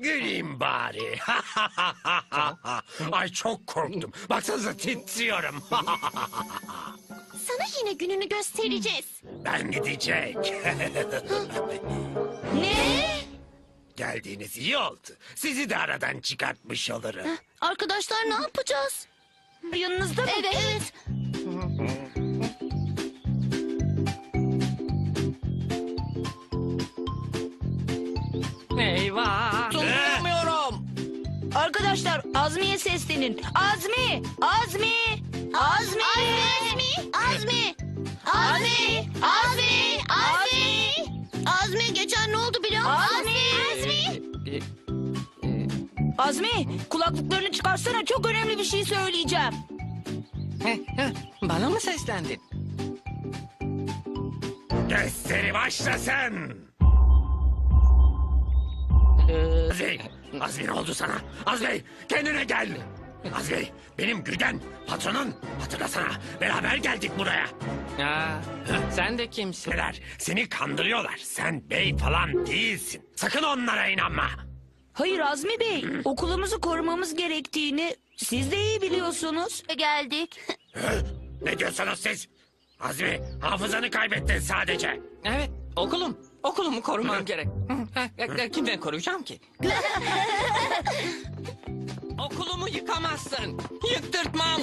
Güleyim bari. Ay çok korktum. Baksanıza titriyorum. Sana yine gününü göstereceğiz. ben gidecek. Ne? Geldiğiniz iyi oldu. Sizi de aradan çıkartmış olurum. Arkadaşlar ne yapacağız? Yanınızda mı? Evet. evet. Eyvah. Azmi'ye seslenin. Azmi! Azmi! Azmi! Azmi! Azmi! Azmi! Azmi! Azmi! Azmi geçen ne oldu biliyor musun? Azmi! Azmi! E, e, Azmi kulaklıklarını çıkarsana çok önemli bir şey söyleyeceğim. Bana mı seslendin? Gösteri başlasın. Ee, Azmi, Azmi oldu sana? Azmi kendine gel. Azmi benim Gülden patronun hatırlasana beraber geldik buraya. aa, sen de kimsin? Neler seni kandırıyorlar sen bey falan değilsin. Sakın onlara inanma. Hayır Azmi Bey okulumuzu korumamız gerektiğini siz de iyi biliyorsunuz. Geldik. Ne diyorsunuz siz? Azmi hafızanı kaybettin sadece. Evet, okulum. Okulumu korumam gerek. Kimden koruyacağım ki? Okulumu yıkamazsın. Yıktırtmam.